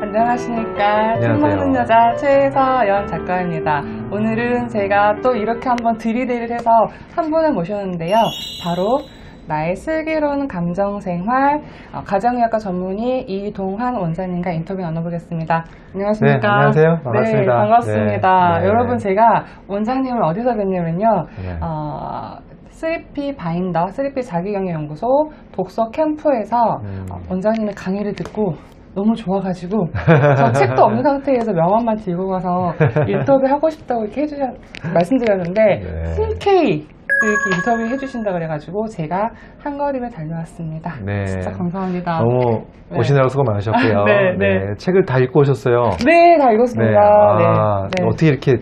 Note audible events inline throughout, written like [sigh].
안녕하십니까. 책. 먹는 여자 최서연 작가입니다. 오늘은 제가 또 이렇게 한번 들이대를 해서 한 분을 모셨는데요. 바로 나의 슬기로운 감정생활 어, 가정의학과 전문의 이동환 원장님과 인터뷰 나눠보겠습니다. 안녕하십니까. 네, 안녕하세요. 반갑습니다. 네, 반갑습니다. 네, 네. 여러분 제가 원장님을 어디서 뵀냐면요. 네. 어, 3P 바인더, 3P 자기경영연구소 독서 캠프에서 음. 어, 원장님의 강의를 듣고 너무 좋아가지고 [laughs] 저 책도 없는 상태에서 명함만 들고 가서 [laughs] 인터뷰 하고 싶다고 이렇게 해주셨 말씀드렸는데 네. 흔쾌히 이렇게 인터뷰 해주신다 그래가지고 제가 한 걸음에 달려왔습니다. 네. 진짜 감사합니다. 너무 네. 오시느라고 수고 많으셨고요. [laughs] 네, 네. 책을 다 읽고 오셨어요. 네, 다 읽었습니다. 아, 네, 네. 어떻게 이렇게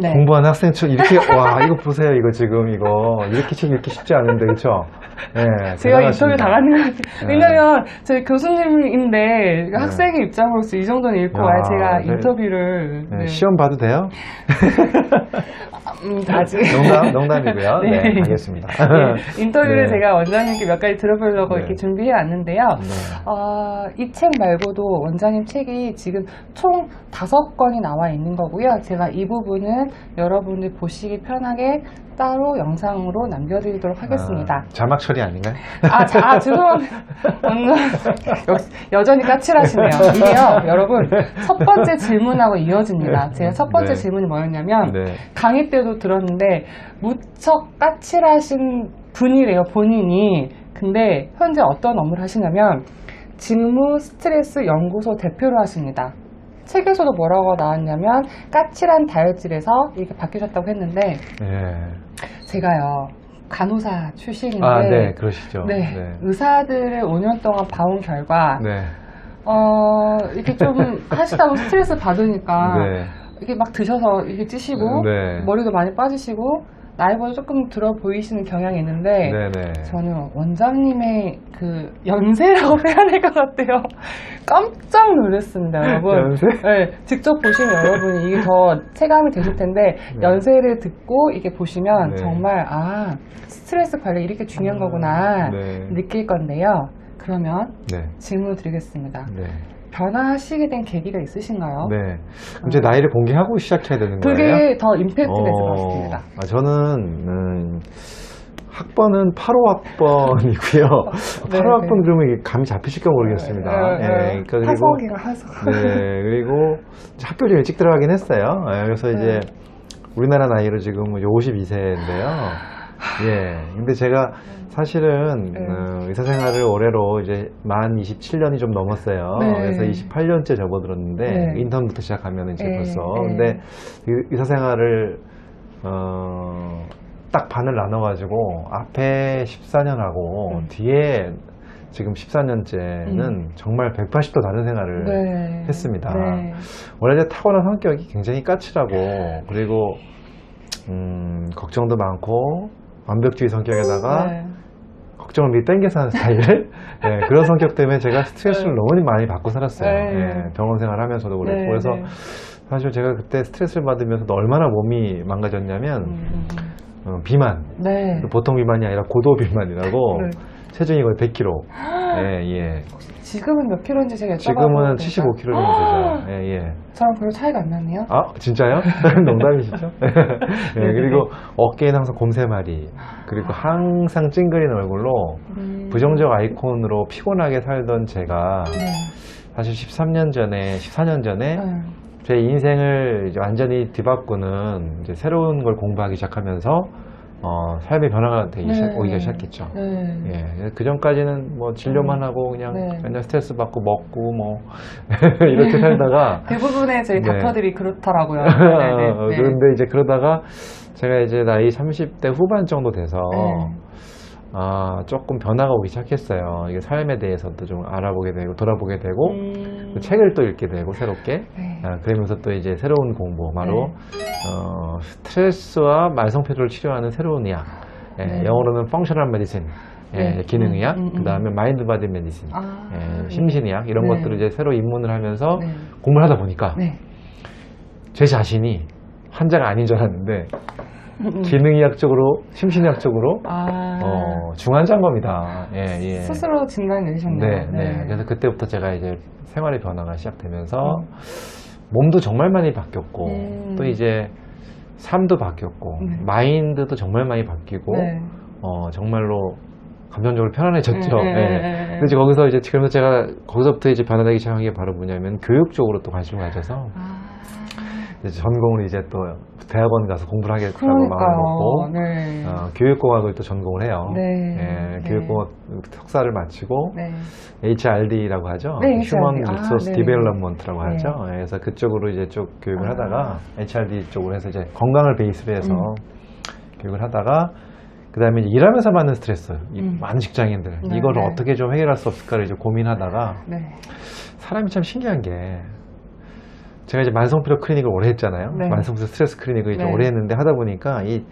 네. 공부하는 학생처럼 이렇게 와 이거 보세요 이거 지금 이거 이렇게 책 읽기 쉽지 않은데 그렇죠? 네, [laughs] 제가. 인터뷰 나가는 거 같아요. 네. 왜냐면 저희 교수님인데 학생의 입장으로서 이 정도는 읽고 야, 와야 제가 네. 인터뷰를 네, 네. 시험 봐도 돼요? 음, 아직 농담, 농담이고요. [laughs] 네, 네. 알겠습니다. 네, 인터뷰를 네. 제가 원장님께 몇 가지 들어보려고 네. 이렇게 준비해 왔는데요. 네. 어, 이책 말고도 원장님 책이 지금 총 다섯 권이 나와 있는 거고요. 제가 이 부분은 여러분들 보시기 편하게 따로 영상으로 남겨드리도록 하겠습니다. 아, 자막 처리 아닌가요? 아, 자, 아, 죄송합니다. 여, 여전히 까칠하시네요. 이게요, 여러분, 첫 번째 질문하고 이어집니다. 제가 첫 번째 네. 질문이 뭐였냐면, 네. 강의 때도 들었는데, 무척 까칠하신 분이래요, 본인이. 근데, 현재 어떤 업무를 하시냐면, 직무 스트레스 연구소 대표를 하십니다. 책에서도 뭐라고 나왔냐면, 까칠한 다혈질에서 이렇게 바뀌셨다고 했는데, 네. 제가요, 간호사 출신인데, 아, 네, 그러시죠. 네, 네. 의사들을 5년 동안 봐온 결과, 네. 어, 이렇게 좀 하시다 보면 스트레스 받으니까, 네. 이게 막 드셔서 이게 찌시고, 네. 머리도 많이 빠지시고, 나이보다 조금 들어 보이시는 경향이 있는데, 네, 네. 저는 원장님의 그 연세라고 [laughs] 표현할 것 같아요. 깜짝 놀랐습니다, 여러분. 연세? 네, 직접 보시면 여러분이 이게 더 체감이 되실 텐데, 네. 연세를 듣고 이게 보시면 네. 정말, 아, 스트레스 관리 이렇게 중요한 거구나, 네. 느낄 건데요. 그러면 네. 질문 드리겠습니다. 네. 변화하시게 된 계기가 있으시신가요? 네. 그럼 제 나이를 공개하고 시작해야 되는 거예요? 그게 더 임팩트가 있을 것 어, 같습니다. 아, 저는, 음, 학번은 8호 학번이고요. [laughs] 네, 8호 네. 학번 그러면 감이 잡히실까 모르겠습니다. 네, 예, 네. 그러니까 하석이가 하석. 네, 그리고 이제 학교 좀 일찍 들어가긴 했어요. 예, 그래서 이제 네. 우리나라 나이로 지금 52세인데요. 예. 근데 제가 사실은 네. 어, 의사 생활을 올해로 이제 만 27년이 좀 넘었어요. 네. 그래서 28년째 접어들었는데 네. 인턴부터 시작하면 이제 네, 벌써. 네. 근데 의- 의사 생활을 어, 딱 반을 나눠가지고 앞에 14년하고 음. 뒤에 지금 14년째는 음. 정말 180도 다른 생활을 네. 했습니다. 네. 원래 제 타고난 성격이 굉장히 까칠하고 그리고 음, 걱정도 많고 완벽주의 성격에다가 네. 걱정을 미리 땡겨서 하는 스타일 예, [laughs] 그런 성격 때문에 제가 스트레스를 네. 너무 많이 받고 살았어요 네. 예, 병원 생활하면서도 그랬고 네, 그래서 네. 사실 제가 그때 스트레스를 받으면서도 얼마나 몸이 망가졌냐면 음, 어, 비만 네. 보통 비만이 아니라 고도 비만이라고 네. 체중이 거의 100kg 예, 예. 지금은 몇 킬로인지 제가 여쭤봐도 지금은 될까요? 75kg 정도 되죠 예, 예. 저랑 별로 차이가 안 나네요. 아 진짜요? [laughs] 농담이시죠? [laughs] 네, 그리고 어깨에는 항상 곰새마리 그리고 항상 찡그리는 얼굴로 음. 부정적 아이콘으로 피곤하게 살던 제가 네. 사실 13년 전에 14년 전에 네. 제 인생을 이제 완전히 뒤바꾸는 이제 새로운 걸 공부하기 시작하면서 어, 삶의 변화가 되기 시작, 네. 오기가 시작했죠. 네. 예, 그 전까지는 뭐 진료만 음. 하고 그냥 네. 맨날 스트레스 받고 먹고 뭐 [laughs] 이렇게 살다가 [laughs] 대부분의 저희 네. 닥터들이 그렇더라고요. [laughs] 네, 네, 어, 네. 그런데 이제 그러다가 제가 이제 나이 30대 후반 정도 돼서 네. 아, 조금 변화가 오기 시작했어요. 이게 삶에 대해서도 좀 알아보게 되고 돌아보게 되고 음. 또 책을 또 읽게 되고 새롭게 네. 아, 그러면서 또 이제 새로운 공부 바로 네. 어, 스트레스와 만성피로를 치료하는 새로운 약 예, 네. 영어로는 펑셔널 메디신 예, 네. 기능의학, 음, 음, 음. 그 다음에 마인드 바디 메디신, 아, 예, 심신의학 이런 네. 것들을 이제 새로 입문을 하면서 네. 공부를 하다 보니까 네. 제 자신이 환자가 아닌 줄 알았는데 음. 기능의학적으로, 심신의학적으로 아, 어, 중환자인 겁니다. 예, 예. 스스로 진단 내리셨네요. 네, 네. 그래서 그때부터 제가 이제 생활의 변화가 시작되면서 음. 몸도 정말 많이 바뀌었고 음. 또 이제 삶도 바뀌었고 네. 마인드도 정말 많이 바뀌고 네. 어, 정말로 감정적으로 편안해졌죠. 네, 예. 네, 네, 네. 그래서 거기서 이제 그러면서 제가 거기서부터 이제 변화되기 시작한 게 바로 뭐냐면 교육 쪽으로 또 관심을 가져서 아, 이제 전공을 이제 또 대학원 가서 공부를 하겠다고 마음을 먹고 그러니까요. 네. 어, 교육공학을 또 전공을 해요. 네. 예, 네. 교육공학 석사를 마치고 네. HRD라고 하죠. 네, Human HRD. 아, Resource 네. Development라고 네. 하죠. 예, 그래서 그쪽으로 이제 쭉 교육을 아. 하다가 HRD 쪽으로 해서 이제 건강을 베이스로 해서 음. 교육을 하다가 그 다음에 이제 일하면서 받는 스트레스, 이 음. 많은 직장인들 네, 이걸 네. 어떻게 좀 해결할 수 없을까를 이제 고민하다가 네. 사람이 참 신기한 게 제가 이제 만성피로 클리닉을 오래 했잖아요. 네. 만성피로 스트레스 클리닉을 이제 네. 오래 했는데 하다 보니까 이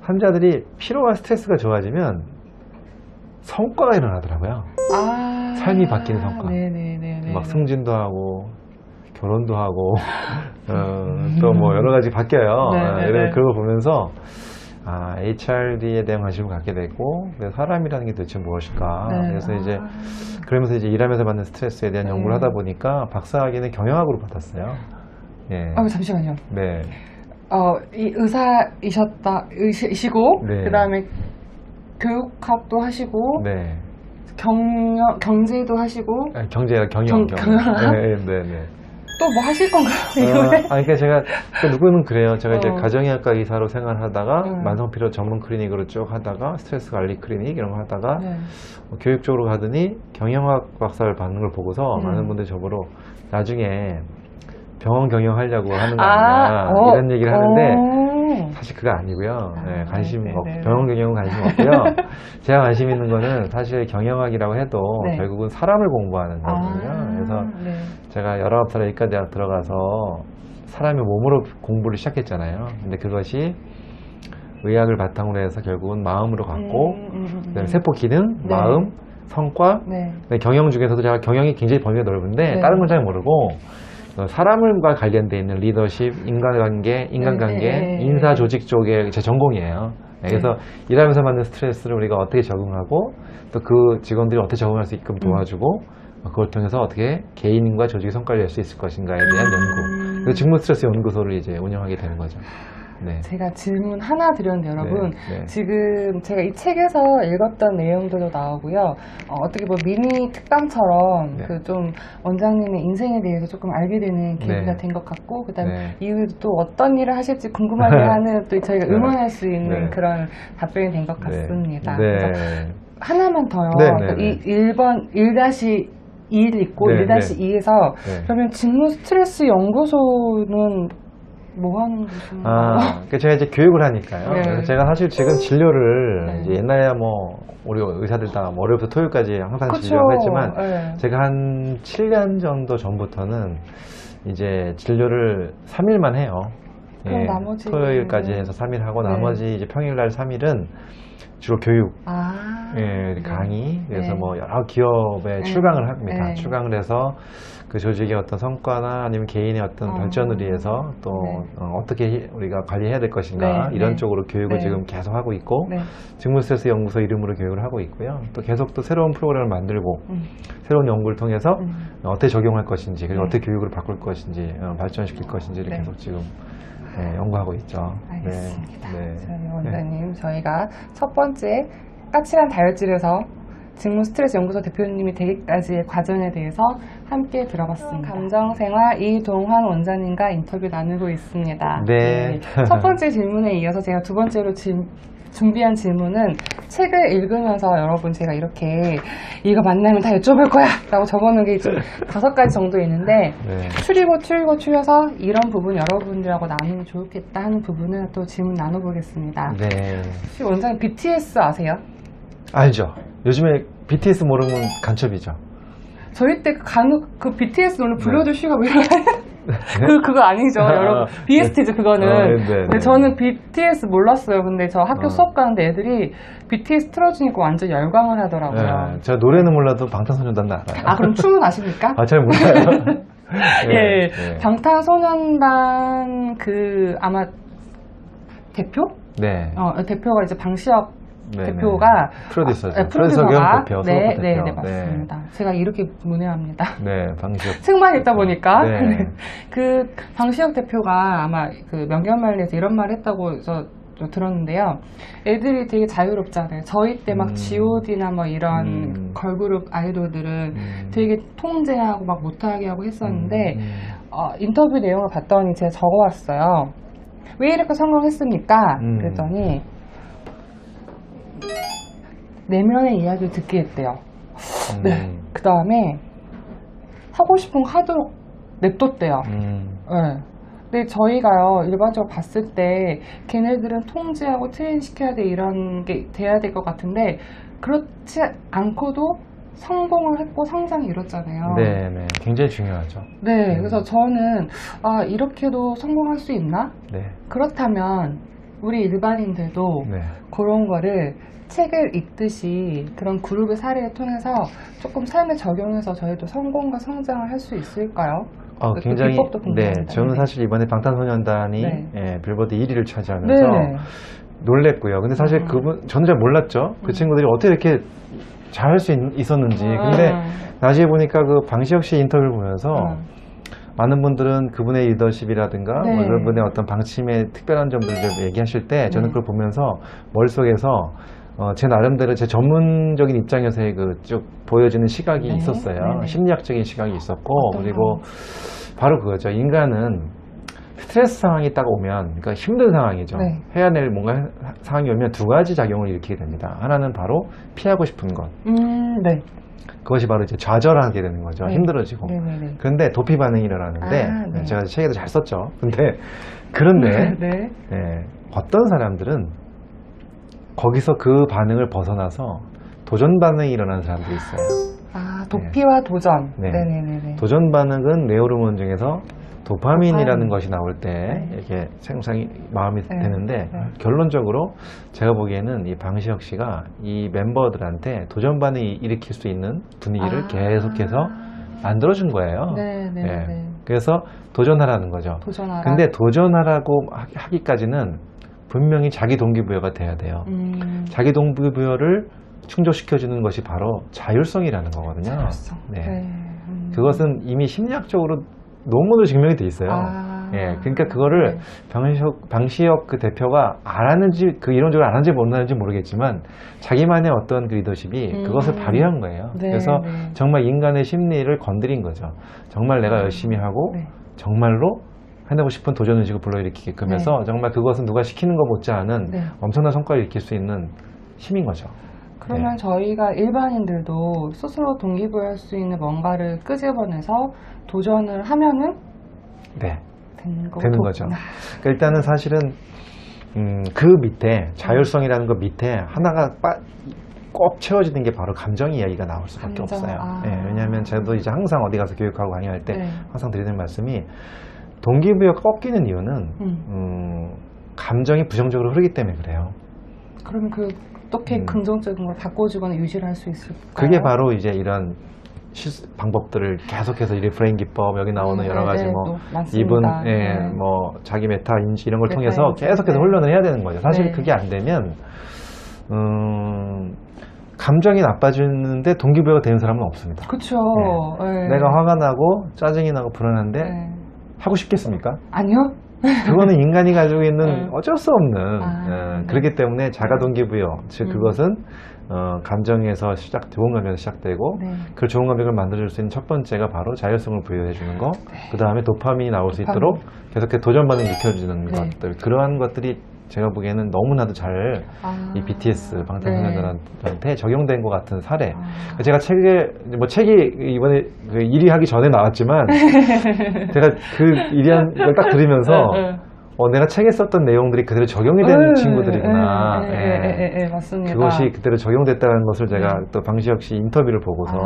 환자들이 피로와 스트레스가 좋아지면 성과가 일어나더라고요. 아. 삶이 바뀌는 성과. 네네네. 막 승진도 하고 결혼도 하고 [laughs] 또뭐 여러 가지 바뀌어요. 네, 어, 네, 이런 네. 그런 거 보면서 아, HRD에 대한 관심을 갖게 됐고 그래서 사람이라는 게 도대체 무엇일까? 네. 그래서 이제 아. 그러면서 이제 일하면서 받는 스트레스에 대한 네. 연구를 하다 보니까 박사학위는 경영학으로 받았어요. 예. 아, 잠시만요. 네. 어, 이 의사이셨다, 이시고, 네. 그 다음에 교육학도 하시고, 네. 경영, 경제도 하시고, 아, 경제가 경영, 경- 경영. 네, 네, 네. 또 뭐 하실 건가요, 어, 이거에? 아니, 그러니까 제가, 그 누구는 그래요. 제가 이제 어. 가정의학과 의사로 생활하다가, 음. 만성피로 전문 클리닉으로 쭉 하다가, 스트레스 관리 클리닉 이런 거 하다가, 네. 어, 교육 쪽으로 가더니, 경영학 박사를 받는 걸 보고서, 음. 많은 분들이 저보러, 나중에 병원 경영하려고 하는 거 아, 아니냐, 어, 이런 얘기를 하는데, 어. 사실 그거 아니고요. 아, 네, 관심 네, 없, 네, 네. 병원 경영은 관심 없고요. [laughs] 제가 관심 있는 거는 사실 경영학이라고 해도 네. 결국은 사람을 공부하는 거거든요. 아, 그래서 네. 제가 19살에 의과대학 들어가서 사람의 몸으로 공부를 시작했잖아요. 근데 그것이 의학을 바탕으로 해서 결국은 마음으로 갔고, 음, 음, 음, 음. 세포 기능, 네. 마음, 성과, 경영 중에서도 제가 경영이 굉장히 범위가 넓은데 네. 다른 건 잘 모르고 어, 사람과 관련돼 있는 리더십, 인간관계, 인간관계, 네, 네, 네. 인사 조직 쪽에 제 전공이에요. 네, 그래서 일하면서 받는 스트레스를 우리가 어떻게 적응하고 또 그 직원들이 어떻게 적응할 수 있게끔 도와주고 어, 그걸 통해서 어떻게 개인과 조직의 성과를 낼 수 있을 것인가에 대한 연구. 음. 그 직무 스트레스 연구소를 이제 운영하게 되는 거죠. 네. 제가 질문 하나 드렸는데 여러분 네, 네. 지금 제가 이 책에서 읽었던 내용들도 나오고요 어, 떻게뭐 미니 특강처럼 네. 그좀 원장님의 인생에 대해서 조금 알게 되는 계기가 네. 된것 같고 그다음에 네. 이후에도 또 어떤 일을 하실지 궁금하게 [laughs] 하는 또 저희가 네. 응원할 수 있는 네. 그런 답변이 된 것 같습니다. 네. 네. 하나만 더요. 네, 또 네, 이 1번 1-1 있고 네, 1-2에서 네. 그러면 직무 스트레스 연구소는 뭐 하는 곳인가요? 아, 그 제가 이제 교육을 하니까요. 네. 제가 사실 지금 진료를 네. 이제 옛날에야 뭐 우리 의사들 다뭐 월요일부터 토요일까지 항상 그쵸. 진료를 했지만 네. 제가 한 7년 정도 전부터는 이제 진료를 3일만 해요. 그럼 나머지- 토요일까지 해서 3일 하고 네. 나머지 이제 평일날 3일은 주로 교육, 아. 예, 네. 강의, 그래서 네. 뭐 여러 기업에 네. 출강을 합니다. 네. 출강을 해서 그 조직의 어떤 성과나 아니면 개인의 어떤 어. 발전을 위해서 또 네. 어, 떻게 우리가 관리해야 될 것인가 네, 이런 네. 쪽으로 교육을 네. 지금 계속 하고 있고 네. 직무 스트레스 연구소 이름으로 교육을 하고 있고요. 또 계속 또 새로운 프로그램을 만들고 음. 새로운 연구를 통해서 음. 어떻게 적용할 것인지 그리고 네. 어떻게 교육을 바꿀 것인지 어, 발전시킬 것인지를 네. 계속 지금 예, 연구하고 있죠. 알겠습니다. 네. 네. 저희 원장님, 저희가 첫 번째 까칠한 다혈질에서 직무 스트레스 연구소 대표님이 되기까지의 과정에 대해서 함께 들어봤습니다. 감정생활 이동환 원장님과 인터뷰 나누고 있습니다. 네. 첫 번째 질문에 이어서 제가 두 번째로 질- 준비한 질문은 책을 읽으면서 여러분 제가 이렇게 이거 만나면 다 여쭤볼 거야! 라고 적어놓은 게 좀 [laughs] 다섯 가지 정도 있는데 네. 추리고 추리고 추려서 이런 부분 여러분들하고 나누면 좋겠다 하는 부분을 또 질문 나눠보겠습니다. 네. 혹시 원장님 BTS 아세요? 알죠. 요즘에 BTS 모르면 간첩이죠. 저희 때그 간혹 그 BTS 노래 네. 불러줄 시가 왜 이러나요? 그 그거 아니죠, 여러분. BST죠 그거는. 어, 네, 네, 근데 네. 저는 BTS 몰랐어요. 근데 저 학교 어. 수업 가는데 애들이 BTS 틀어주니까 완전 열광을 하더라고요. 네, 제가 노래는 몰라도 방탄소년단은 알아요. 아 그럼 춤은 아십니까? 아, 잘 몰라요. [laughs] 예, 네. 방탄소년단 그 아마 대표? 네. 어, 대표가 이제 방시혁 네, 대표가 네. 프로듀서죠. 아, 네, 프로듀서가 프로듀서 겸 대표, 네, 소속 네, 대표. 네, 맞습니다. 제가 이렇게 문외합니다. [laughs] 네, 방시혁. [laughs] 승만 있다 보니까 [laughs] 네. 그 방시혁 대표가 아마 그 명견말리에서 이런 말 했다고 저, 저 들었는데요. 애들이 되게 자유롭잖아요. 저희 때막 음. G.O.D나 뭐 이런 음. 걸그룹 아이돌들은 음. 되게 통제하고 막 못하게 하고 했었는데 음, 어, 인터뷰 내용을 봤더니 제가 적어왔어요. 왜 이렇게 성공했습니까? 음. 그랬더니 내면의 이야기를 듣게 했대요. 음. 네. 그 다음에 하고 싶은 거 하도록 냅뒀대요. 음. 네. 근데 저희가요 일반적으로 봤을 때 걔네들은 통제하고 트레인 시켜야 돼 이런 게 돼야 될 것 같은데 그렇지 않고도 성공을 했고 성장이 이뤘잖아요. 네, 네. 굉장히 중요하죠. 네, 음. 그래서 저는 아 이렇게도 성공할 수 있나? 네. 그렇다면 우리 일반인들도 네. 그런 거를 책을 읽듯이 그런 그룹의 사례를 통해서 조금 삶에 적용해서 저희도 성공과 성장을 할 수 있을까요? 어, 그 굉장히 네. 저는 네. 사실 이번에 방탄소년단이 네. 예, 빌보드 1위를 차지하면서 네. 놀랬고요. 근데 사실 음. 그분 저는 잘 몰랐죠. 그 음. 친구들이 어떻게 이렇게 잘 할 수 있었는지. 근데 음. 나중에 보니까 그 방시혁 씨 인터뷰를 보면서 음. 많은 분들은 그분의 리더십이라든가 네. 뭐 이런 분의 어떤 방침의 특별한 점들을 좀 얘기하실 때 저는 네. 그걸 보면서 머릿속에서 어, 제 나름대로 제 전문적인 입장에서의 그 쭉 보여지는 시각이 네. 있었어요. 네네. 심리학적인 시각이 있었고 그리고 바로 그거죠. 인간은 스트레스 상황이 딱 오면 그러니까 힘든 상황이죠. 네. 해야 될 뭔가 해- 상황이 오면 두 가지 작용을 일으키게 됩니다. 하나는 바로 피하고 싶은 것. 음, 네. 그것이 바로 이제 좌절하게 되는 거죠. 네. 힘들어지고. 네네네. 그런데 도피 반응이 일어나는데 아, 네. 제가 책에도 잘 썼죠. 근데 그런데 네. 네, 어떤 사람들은 거기서 그 반응을 벗어나서 도전 반응이 일어나는 사람들이 있어요. 아, 도피와 도전. 네. 네. 네네네. 도전 반응은 뇌호르몬 중에서 도파민이라는 도파민. 것이 나올 때 네. 이렇게 생성이 마음이 네. 되는데 네. 결론적으로 제가 보기에는 이 방시혁 씨가 이 멤버들한테 도전 반응이 일으킬 수 있는 분위기를 아. 계속해서 만들어준 거예요. 네네네. 네. 그래서 도전하라는 거죠. 도전하라. 근데 도전하라고 하- 하기까지는 분명히 자기 동기부여가 돼야 돼요. 음, 자기 동기부여를 충족시켜주는 것이 바로 자율성이라는 거거든요. 자율성. 네. 음. 그것은 이미 심리학적으로 논문으로 증명이 돼 있어요. 아. 예, 그러니까 그거를 네. 방시혁, 방시혁 그 대표가 알았는지, 그 이론적으로 알았는지 몰랐는지 모르겠지만, 자기만의 어떤 그 리더십이 음. 그것을 발휘한 거예요. 네, 그래서 네. 정말 인간의 심리를 건드린 거죠. 정말 내가 열심히 하고, 네. 정말로 해내고 싶은 도전 의식을 불러일으키게끔 해서 정말 그것은 누가 시키는 것 못지않은 네. 엄청난 성과를 일으킬 수 있는 힘인 거죠. 그러면 네. 저희가 일반인들도 스스로 동기부여할 수 있는 뭔가를 끄집어내서 도전을 하면은 네. 되는 거죠. 그러니까 일단은 사실은 음, 그 밑에 자율성이라는 것 밑에 하나가 빠, 꼭 채워지는 게 바로 감정 이야기가 나올 수밖에 감정, 없어요. 아. 예, 왜냐하면 저도 이제 항상 어디 가서 교육하고 강의할 때 네. 항상 드리는 말씀이 동기부여가 꺾이는 이유는 음. 음, 감정이 부정적으로 흐르기 때문에 그래요. 그러면 그 어떻게 음. 긍정적인 걸 바꿔주거나 유지를 할 수 있을까요? 그게 바로 이제 이런 실- 방법들을 계속해서 이 리프레인 기법 여기 나오는 네, 여러 가지 네, 뭐또 많습니다. 이분 예, 네. 뭐 자기 메타 인지 이런 걸 메타 통해서 인지, 계속해서 네. 훈련을 해야 되는 거죠. 사실 네. 그게 안 되면 음, 감정이 나빠지는데 동기부여가 되는 사람은 없습니다. 네. 네. 내가 화가 나고 짜증이 나고 불안한데 네. 하고 싶겠습니까? 아니요? 그거는 인간이 가지고 있는 네. 어쩔 수 없는 아, 어, 네. 그렇기 때문에 자가 동기부여 즉 음. 그것은 어, 감정에서 시작 좋은 감정에서 시작되고 네. 그 좋은 감정을 만들어줄 수 있는 첫 번째가 바로 자율성을 부여해 주는 거. 그 다음에 도파민이 나올 수 도파민. 있도록 계속 해서 도전 반응을 일으켜주는 네. 것들. 그러한 것들이 제가 보기에는 너무나도 잘이 아. BTS 방탄소년단한테 적용된 것 같은 사례. 아. 제가 책에 뭐 책이 이번에 그 1위 하기 전에 나왔지만 [laughs] 제가 그 1위 한 걸 딱 들으면서 네, 네. 어, 내가 책에 썼던 내용들이 그대로 적용이 되는 네, 친구들이구나. 네, 네, 예. 네, 네, 네, 맞습니다. 그것이 그대로 적용됐다는 것을 제가 네. 또 방시혁 씨 인터뷰를 보고서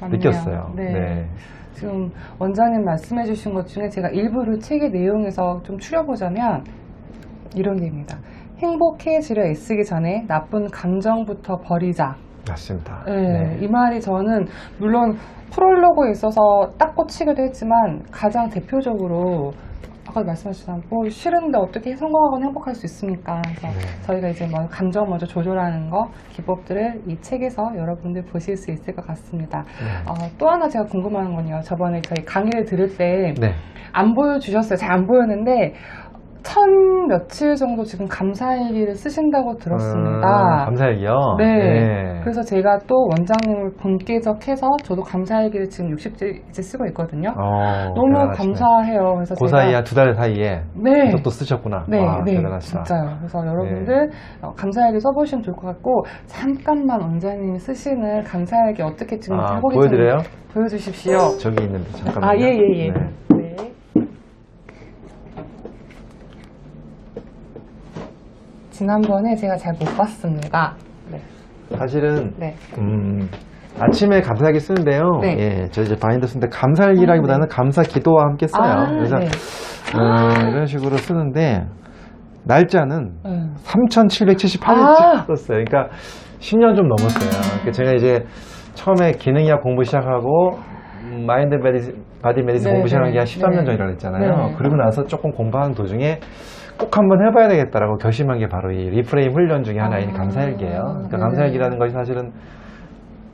아. 느꼈어요. 네. 네. 지금 원장님 말씀해 주신 것 중에 제가 일부를 책의 내용에서 좀 추려보자면 이런 게입니다. 행복해지려 애쓰기 전에 나쁜 감정부터 버리자. 맞습니다. 네, 이 말이 저는 물론 프롤로그에 있어서 딱 꽂히기도 했지만 가장 대표적으로 아까 말씀하셨지만 뭐 싫은데 어떻게 성공하거나 행복할 수 있습니까? 그래서 네. 저희가 이제 뭐 감정 먼저 조절하는 거 기법들을 이 책에서 여러분들 보실 수 있을 것 같습니다. 네. 어, 또 하나 제가 궁금한 건요. 저번에 저희 강의를 들을 때 네. 안 보여주셨어요. 잘 안 보였는데 천 며칠 정도 지금 감사일기를 쓰신다고 들었습니다. 아, 감사일기요? 네. 그래서 제가 또 원장님을 본계적해서 저도 감사일기를 지금 60일 이제 쓰고 있거든요. 어, 너무 대단하시네. 감사해요. 그래서 그 제가 사이 한두달 사이에 네. 이것도 쓰셨구나. 네, 와, 네, 대단하시다. 진짜요. 그래서 여러분들 어, 감사일기 써보시면 좋을 것 같고 잠깐만 원장님이 쓰시는 감사일기 어떻게 찍는지 아, 하고 보여드려요? 계시는지 보여주십시오. 저기 있는데 잠깐만요. 아, 예, 예, 예. 네. 네. 지난번에 제가 잘 못 봤습니다. 네. 사실은 네. 음, 아침에 감사일기 쓰는데요. 네. 예, 저 이제 바인더 쓰는데 감사일기라기보다는 감사 기도와 함께 써요. 아, 그래서 네. 어, 이런 식으로 쓰는데 날짜는 음. 3,778일째 아! 썼어요. 그러니까 10년 좀 넘었어요. 그러니까 제가 이제 처음에 기능의학 공부 시작하고 음, 마인드 메디, 바디 메디슨 네, 공부 시작한 게한 네. 13년 네. 전이라고 했잖아요. 네. 그리고 나서 조금 공부하는 도중에 꼭 한번 해봐야 되겠다라고 결심한 게 바로 이 리프레임 훈련 중에 하나인 아, 감사일기예요. 그러니까 네. 감사일기라는 것이 사실은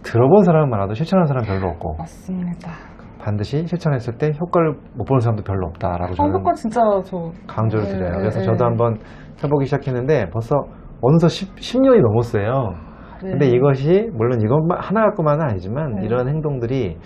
들어본 사람은 많아도 실천하는 사람 은 별로 없고 맞습니다. 반드시 실천했을 때 효과를 못 보는 사람도 별로 없다라고 저는 한국과 진짜 저 강조를 네, 드려요. 네, 그래서 네. 저도 한번 해보기 시작했는데 벌써 어느덧 10, 년이 넘었어요. 네. 근데 이것이 물론 이것만 하나 갖고만은 아니지만 네. 이런 행동들이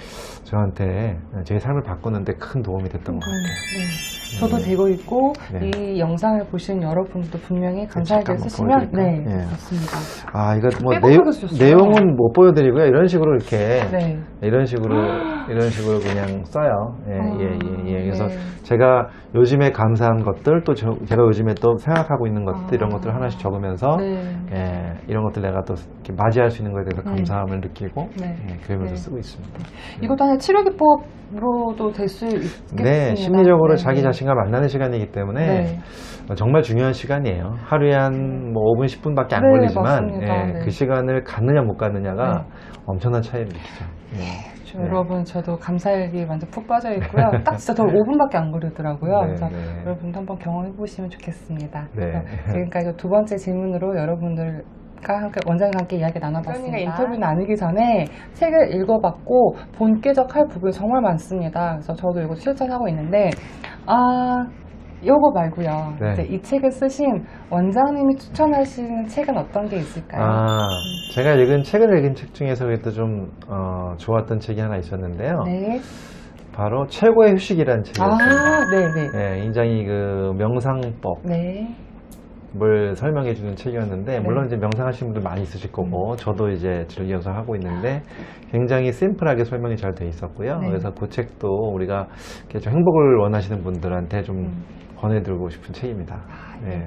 저한테 제 삶을 바꾸는데 큰 도움이 됐던 것 같아요. 네. 저도 되고 있고 네. 이 영상을 보신 여러분도 분명히 감사하게 쓰시면 네? 예. 좋습니다. 아 이거 뭐 빼곡하게 내용, 쓰셨어요. 내용은 못 보여드리고요. 이런 식으로 이렇게 네. 이런 식으로 [gasps] 이런 식으로 그냥 써요. 예, 아, 예, 예, 예. 그래서 네. 제가 요즘에 감사한 것들 또 저- 제가 요즘에 또 생각하고 있는 것들 아. 이런 것들 하나씩 적으면서 네. 예, 이런 것들 내가 또 이렇게 맞이할 수 있는 것에 대해서 네. 감사함을 느끼고 네. 예, 네. 쓰고 있습니다. 이것도 하나의 치료 기법으로도 될 수 있겠습니다. 네, 심리적으로 네. 자기 자신과 만나는 시간이기 때문에 네. 어, 정말 중요한 시간이에요. 하루에 한 뭐 5분, 10분밖에 안 네, 걸리지만. 예, 네. 그 시간을 갖느냐 못 갖느냐가 네. 엄청난 차이를 느끼죠. 네. 여러분 저도 감사일기 완전 푹 빠져 있고요. [laughs] 딱 진짜 저 5분밖에 안 걸리더라고요. 네, 그래서 네. 여러분도 한번 경험해 보시면 좋겠습니다. 네. 지금까지 두 번째 질문으로 여러분들 과 함께 원장님과 함께 이야기 나눠봤습니다. 인터뷰 나누기 전에 책을 읽어봤고 본격적할 부분이 정말 많습니다. 그래서 저도 이거 실천하고 있는데 아 요거 말고요. 네. 이제 이 책을 쓰신 원장님이 추천하시는 책은 어떤 게 있을까요? 아, 제가 읽은 최근에 읽은 책 중에서 그래도 좀 어, 좋았던 책이 하나 있었는데요. 네. 바로 최고의 휴식이라는 책이었습니다. 아, 네네. 예, 굉장히 그 명상법 네. 을 설명해 주는 책이었는데 물론 이제 명상하시는 분들 많이 있으실 거고 저도 이제 즐겨서 하고 있는데 굉장히 심플하게 설명이 잘 돼 있었고요. 네. 그래서 그 책도 우리가 좀 행복을 원하시는 분들한테 좀 음. 권해드리고 싶은 책입니다. 네.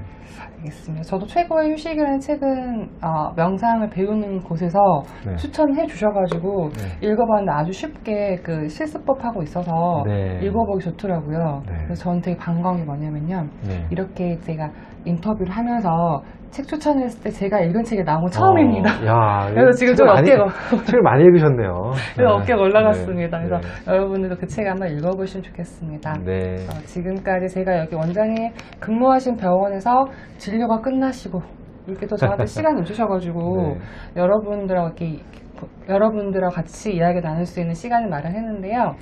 알겠습니다. 저도 최고의 휴식이라는 책은 어, 명상을 배우는 곳에서 네. 추천해 주셔가지고 네. 읽어봤는데 아주 쉽게 그 실습법하고 있어서 네. 읽어보기 좋더라고요. 네. 그래서 저는 되게 반가운 게 뭐냐면요. 네. 이렇게 제가 인터뷰를 하면서 책 추천했을 때 제가 읽은 책이 나온 건 처음입니다. 어, 야, [laughs] 그래서 지금 좀 많이- 어깨가 [laughs] 책을 많이 읽으셨네요. 그래서 네. 어깨가 올라갔습니다. 네. 그래서 여러분들도 그 책 한번 읽어보시면 좋겠습니다. 네. 어, 지금까지 제가 여기 원장님 근무하신 병원 에서 진료가 끝나시고 이렇게 또 저한테 [laughs] 시간을 주셔가지고 네. 여러분들하고 이렇게 여러분들하고 같이 이야기 나눌 수 있는 시간을 마련했는데요.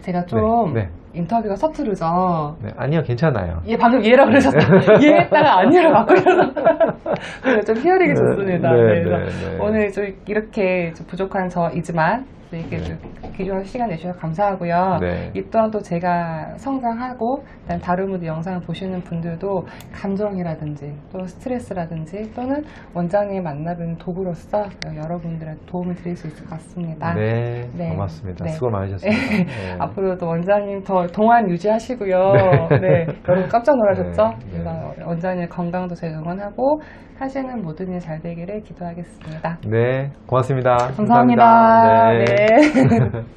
제가 좀 네, 네. 인터뷰가 서투르죠. 네, 아니요, 괜찮아요. 얘 방금 얘라 그러셨어요. [laughs] 얘 했다가 아니라 바꾸셔서 [laughs] 좀 히어링이 네, 좋습니다. 네, 네, 네, 네. 오늘 좀 이렇게 좀 부족한 저이지만 이렇게 좀 귀중한 시간 내주셔서 감사하고요. 네. 이 또한 또 제가 성장하고 그다음 분들 영상을 보시는 분들도 감정이라든지 또 스트레스라든지 또는 원장님 만나는 도구로서 여러분들한테 도움을 드릴 수 있을 것 같습니다. 네, 네. 고맙습니다. 네. 수고 많으셨습니다. 네. [laughs] 앞으로도 원장님 더 동안 유지하시고요. 네. 여러분 깜짝 놀라셨죠? 네, 네. 원장님 건강도 제가 응원하고 하시는 모든 일 잘 되기를 기도하겠습니다. 네, 고맙습니다. 감사합니다. 네. 네. É. [laughs] [laughs]